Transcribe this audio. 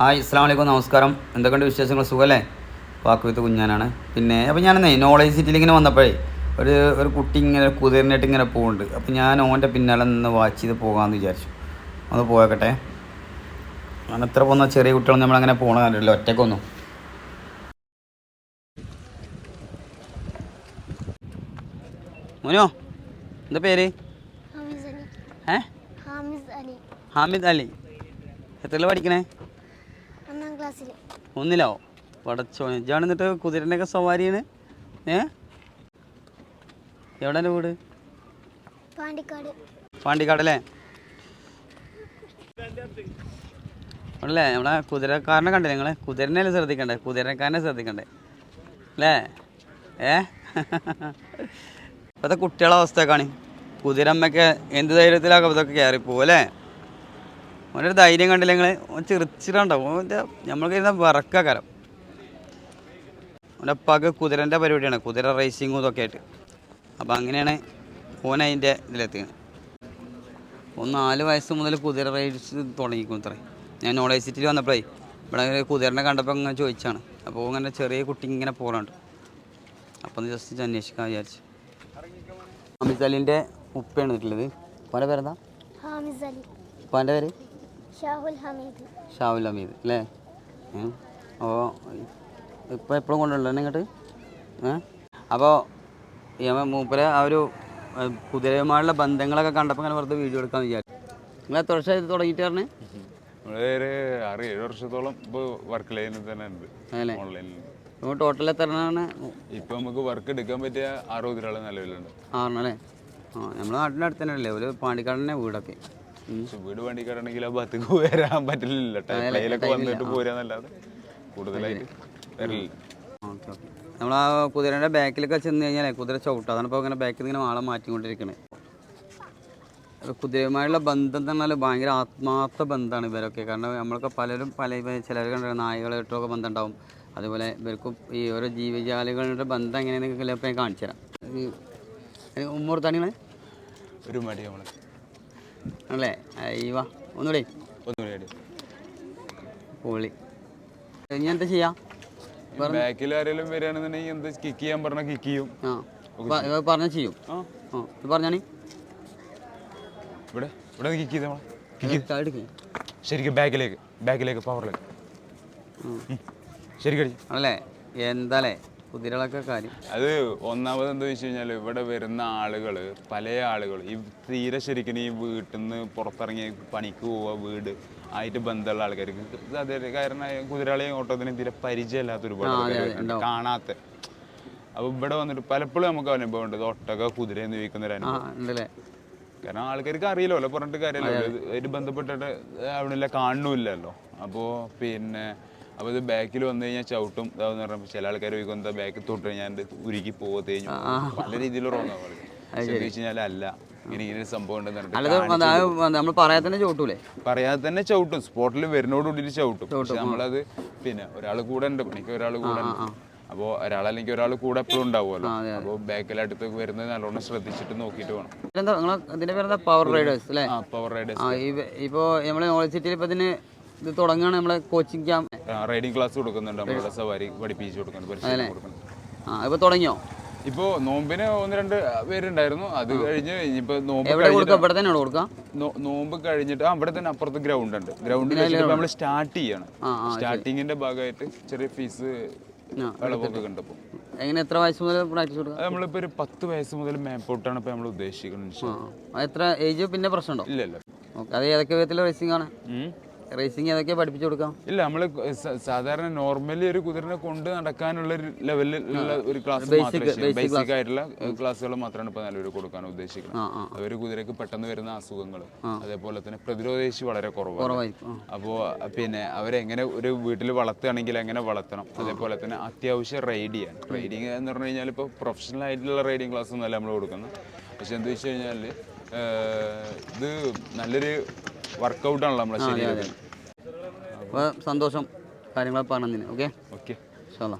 Hi ഇസ്ലാം വലൈക്കും നമസ്കാരം. എന്തൊക്കെയുണ്ട് വിശേഷങ്ങൾ? സുഖമല്ലേ വാക്കുവിത്ത് കുഞ്ഞാനാണ്. പിന്നെ അപ്പോൾ ഞാനെന്നേ നോളേജ് സിറ്റിയിൽ ഇങ്ങനെ വന്നപ്പോഴേ ഒരു ഒരു കുട്ടി ഇങ്ങനെ കുതിരനായിട്ട് ഇങ്ങനെ പോകുന്നുണ്ട് അപ്പോൾ ഞാൻ ഓന്റെ പിന്നാലെ നിന്ന് വാച്ച് ചെയ്ത് പോകാമെന്ന് വിചാരിച്ചു. ഒന്ന് പോയക്കട്ടെ. ഞാൻ എത്ര പോകുന്ന ചെറിയ കുട്ടികൾ നമ്മളങ്ങനെ പോകണ കണ്ടിട്ടില്ല. ഒറ്റക്കൊന്നും. മോനോ എന്താ പേര്? ഹാമിദ് അലി. എത്ര പഠിക്കണേ? ക്ലാസ്സിൽ ഒന്നിലോ? പടച്ചോ ഇജാണ് എന്നിട്ട് കുതിരന്റെയൊക്കെ സവാരിയാണ്? ഏ? എവിടെ എന്റെ വീട്? പാണ്ടിക്കാട്. പാണ്ടിക്കാടല്ലേ? അല്ലേ നമ്മളെ കുതിരക്കാരനെ കണ്ടേ കുതിരനെ അല്ലേ ശ്രദ്ധിക്കണ്ടേ? കുതിരക്കാരനെ ശ്രദ്ധിക്കണ്ടേ? അല്ലേ? ഏ? ഇപ്പോഴത്തെ കുട്ടികളെ അവസ്ഥയൊക്കെയാണ് കുതിരമ്മയൊക്കെ എന്ത് ധൈര്യത്തിലാക്കും ഇതൊക്കെ കയറിപ്പോവും അല്ലേ? ഓനൊരു ധൈര്യം കണ്ടില്ല നിങ്ങൾ ഓൻ ചിറിച്ചിട്ടുണ്ടാവും ഓന്റെ നമ്മൾക്ക് ഇരുന്ന വിറക്കാരം ഓന്റെ അപ്പാക്ക് കുതിരന്റെ പരിപാടിയാണ്. കുതിര റേസിങ്ങും ഇതൊക്കെ ആയിട്ട്. അപ്പോൾ അങ്ങനെയാണ് ഓൻ അതിന്റെ ഇതിലെത്തിയത്. ഒന്ന് നാല് വയസ്സ് മുതൽ കുതിര റേസ് തുടങ്ങിക്കും ഇത്രേ. ഞാൻ നോളേജ് സിറ്റിയിൽ വന്നപ്പോഴേ ഇവിടെ അങ്ങനെ കുതിരനെ കണ്ടപ്പോൾ അങ്ങനെ ചോദിച്ചാണ്. അപ്പോൾ അങ്ങനെ ചെറിയ കുട്ടി ഇങ്ങനെ പോകാനുണ്ട് അപ്പോൾ ഒന്ന് ജസ്റ്റ് അന്വേഷിക്കാൻ വിചാരിച്ചു. അമിത് അലിന്റെ ഉപ്പയാണ് വീട്ടിലുള്ളത് ഉപ്പാന്റെ പേരെന്താ? ഉപ്പാന്റെ പേര്? ഷാഹുൽ ഹമീദ്. അല്ലേ? അപ്പോൾ ഇപ്പോൾ എപ്പോഴും കൊണ്ടുണ്ടല്ലോ ഇങ്ങോട്ട്? അപ്പോൾ ഈ മൂപ്പരെ ആ ഒരു കുതിരയുമായുള്ള ബന്ധങ്ങളൊക്കെ കണ്ടപ്പോൾ ഇങ്ങനെ വെറുതെ വീഡിയോ എടുക്കാൻ വിചാരിച്ചു. നിങ്ങൾ എത്ര വർഷം തുടങ്ങിയിട്ട് പറഞ്ഞു? നമ്മൾ ഒരു ആറ് ഏഴ് വർഷത്തോളം ഇപ്പോൾ വർക്ക് ലൈനിൽ തന്നെ ഉണ്ട്. ഓൺലൈനിൽ ടോട്ടൽ എത്രയാണ് ഇപ്പൊ നമുക്ക് വർക്ക് എടുക്കാൻ പറ്റിയ നിലവിലുണ്ട്. ആ നമ്മുടെ നാട്ടിന്റെ അടുത്ത് തന്നെ അല്ലേ ഒരു പാണ്ടിക്കാടിന്റെ വീടൊക്കെ. പക്ഷെ വീട് വണ്ടിക്കാരാണെങ്കിൽ ആ ഭാഗത്തേക്ക് വരാൻ പറ്റില്ല ടൈലൊക്കെ വന്നിട്ട് പോരാന്നല്ലാതെ കൂടുതലായിട്ട് വരില്ല. നമ്മൾ ആ കുതിരയുടെ ബാക്കിലൊക്കെ ചെന്ന് കഴിഞ്ഞാൽ കുതിര ചവിട്ടും. അതാണ് ഇപ്പോൾ ഇങ്ങനെ ബാക്കിൽ ഇങ്ങനെ ആളെ മാറ്റിക്കൊണ്ടിരിക്കണേ കുതിരയുമായുള്ള ബന്ധം എന്ന് പറഞ്ഞാൽ ഭയങ്കര ആത്മാർത്ഥ ബന്ധമാണ് ഇവരൊക്കെ. കാരണം നമ്മളൊക്കെ പലരും പല ചിലർ കണ്ട നായകളായിട്ടൊക്കെ ബന്ധം ഉണ്ടാവും അതുപോലെ ഇവർക്കും ഈ ഓരോ ജീവജാലികളുടെ ബന്ധം എങ്ങനെയാണെന്നൊക്കെ ഞാൻ കാണിച്ചു തരാം ഉമ്മൂർത്താണികളെ ഒരു മടി നമ്മൾ ആണല്ലേ? അയ്യവാ ഒന്നുകൂടെ. ഒന്നും പേടി പൊളി. ഇനി എന്താ ചെയ്യാം? ബാക്കിൽ ആരെങ്കിലും വരികയാണെന്നുണ്ടെങ്കിൽ എന്ത് കിക്ക് ചെയ്യാൻ പറഞ്ഞാൽ കിക്ക് ചെയ്യും. ആ. പറഞ്ഞാൽ ചെയ്യും. ആ. പറഞ്ഞാണി ഇവിടെ? ഇവിടെ കിക്ക് ചെയ്ത് നമ്മളെ കിക്ക് എടുക്കേ ശരിക്കും ബാക്കിലേക്ക്. ബാക്കിലേക്ക് പവറിലേക്ക് ശരിക്കും അല്ലേ? എന്താലേ കുതിരകളൊക്കെ കാര്യം. അത് ഒന്നാമത് എന്താ വെച്ച് കഴിഞ്ഞാൽ ഇവിടെ വരുന്ന ആളുകൾ പല ആളുകൾ ഈ തീരെ ശരിക്കും ഈ വീട്ടിൽ നിന്ന് പുറത്തിറങ്ങി പണിക്ക് പോവുക വീട് ആയിട്ട് ബന്ധമുള്ള ആൾക്കാർക്ക് അതെ കാരണം കുതിരകളെയും ഓട്ടത്തിനും തീരെ പരിചയമില്ലാത്ത ഒരുപാട്. കാണാത്ത. അപ്പൊ ഇവിടെ വന്നിട്ട് പലപ്പോഴും നമുക്ക് അനുഭവം ഉണ്ട് ഒട്ടക കുതിര എന്ന് ചോദിക്കുന്ന ഒരു അനുഭവം. കാരണം ആൾക്കാർക്ക് അറിയില്ലല്ലോ പറഞ്ഞിട്ട് കാര്യമല്ലോ. ഇത് ആയിട്ട് ബന്ധപ്പെട്ടിട്ട് അവിടെ കാണുന്നില്ലല്ലോ അപ്പോൾ പിന്നെ അപ്പോൾ ഇത് ബാക്കിൽ വന്നു കഴിഞ്ഞാൽ ചവിട്ടും ഇതാന്ന് പറഞ്ഞപ്പോൾ ചില ആൾക്കാർ ചോദിക്കും എന്താ ബാക്കിൽ തൊട്ട് ഞാൻ ഉരുക്കി പോവോ തേഞ്ഞു പല രീതിയിൽ റോങ്ങാ കഴിഞ്ഞാൽ അല്ല ഇങ്ങനെ ഇങ്ങനെ ഒരു സംഭവം ഉണ്ടെന്ന് നമ്മൾ പറയാതെ തന്നെ പറയാതെ തന്നെ ചവിട്ടും. സ്പോട്ടിൽ വരുന്നോട് കൂടി ചവിട്ടും. പക്ഷെ നമ്മളത് പിന്നെ ഒരാൾ കൂടെ ഉണ്ട് പണിക്ക് ഒരാൾ കൂടെ ഉണ്ട്. ഒരാൾ അല്ലെങ്കിൽ ഒരാൾ കൂടെ എപ്പോഴും ഉണ്ടാവുമല്ലോ. അപ്പോൾ ബാക്കിലടുത്ത് വരുന്നത് നല്ലോണം ശ്രദ്ധിച്ചിട്ട് നോക്കിയിട്ട് വേണം. ഇതിന്റെ പേരെന്താ? പവർ റൈഡേഴ്സ് അല്ലേ? പവർ റൈഡേഴ്സ് ആ ഈ- ഇപ്പോ നമ്മളെ നോളജ് സിറ്റിയിൽ ഇപ്പൊ ഇതിന് ഇത് തുടങ്ങുകയാണ് നമ്മളെ കോച്ചിങ് ക്യാമ്പ് റൈഡിംഗ് ക്ലാസ് കൊടുക്കുന്നുണ്ട്. നമ്മളെ സവാരി പഠിപ്പിച്ചു കൊടുക്കുന്നുണ്ട്. പരിശീലനം കൊടുക്കുന്നുണ്ട്. ആ ഇപ്പൊ തുടങ്ങിയോ? ഇപ്പോ നോമ്പിന് ഒന്ന് രണ്ട് പേരുണ്ടായിരുന്നു. അത് കഴിഞ്ഞ് നോമ്പ് എവിടെ കൊടുക്കാം? ഇവിടെ തന്നെയാണ് കൊടുക്കാം നോമ്പ് കഴിഞ്ഞിട്ട് ആ ഇവിടെ തന്നെ അപ്പുറത്ത് ഗ്രൗണ്ട് ഉണ്ട്. ഗ്രൗണ്ടിൽ നമ്മൾ സ്റ്റാർട്ട് ചെയ്യണം. സ്റ്റാർട്ടിങ്ങിന്റെ ഭാഗമായിട്ട് ചെറിയ ഫീസ് ഇളവൊക്കെ കണ്ടപ്പോ. എങ്ങനെ എത്ര വയസ്സ് മുതൽ പ്രാക്ടീസ് കൊടുക്കുക? അത് നമ്മളിപ്പോ ഒരു പത്ത് വയസ്സ് മുതൽ മേപ്പോട്ടാണ് ഇപ്പൊ നമ്മൾ ഉദ്ദേശിക്കുന്നത്. എത്ര ഏജ് പിന്നെ പ്രശ്നമുണ്ടോ? ഇല്ല ഇല്ല. ഓക്കെ അത് ഏതൊക്കെ വിധത്തിലുള്ള റേസിംഗ് ആണ്. റേസിംഗ് ഏതൊക്കെ പഠിപ്പിച്ചു കൊടുക്കാം? ഇല്ല നമ്മൾ സാധാരണ നോർമലി ഒരു കുതിരനെ കൊണ്ട് നടക്കാനുള്ള ഒരു ലെവലിൽ ഉള്ള ഒരു ക്ലാസ് ബേസിക് ആയിട്ടുള്ള ക്ലാസ്സുകൾ മാത്രമാണ് ഇപ്പൊ നിലവിൽ കൊടുക്കാൻ ഉദ്ദേശിക്കുന്നത്. ഒരു കുതിരക്ക് പെട്ടെന്ന് വരുന്ന അസുഖങ്ങൾ അതേപോലെ തന്നെ പ്രതിരോധശേഷി വളരെ കുറവാണ്. അപ്പോ അപ്പോൾ പിന്നെ അവരെങ്ങനെ ഒരു വീട്ടിൽ വളർത്തുകയാണെങ്കിൽ എങ്ങനെ വളർത്തണം? അതേപോലെ തന്നെ അത്യാവശ്യം റൈഡ് ചെയ്യാൻ. റൈഡിങ് എന്ന് പറഞ്ഞു കഴിഞ്ഞാൽ ഇപ്പൊ പ്രൊഫഷണൽ ആയിട്ടുള്ള റൈഡിങ് ക്ലാസ് ഒന്നല്ല നമ്മൾ കൊടുക്കുന്നത്. പക്ഷെ എന്താ വെച്ച് കഴിഞ്ഞാൽ ഇത് നല്ലൊരു വർക്കൗട്ടാണല്ലോ നമ്മളെ ശരീരത്തിന് അപ്പോൾ സന്തോഷം കാര്യങ്ങളൊക്കെ പറഞ്ഞതിന് ഓക്കെ? ഓക്കെ. ഇൻഷാല്ലാ.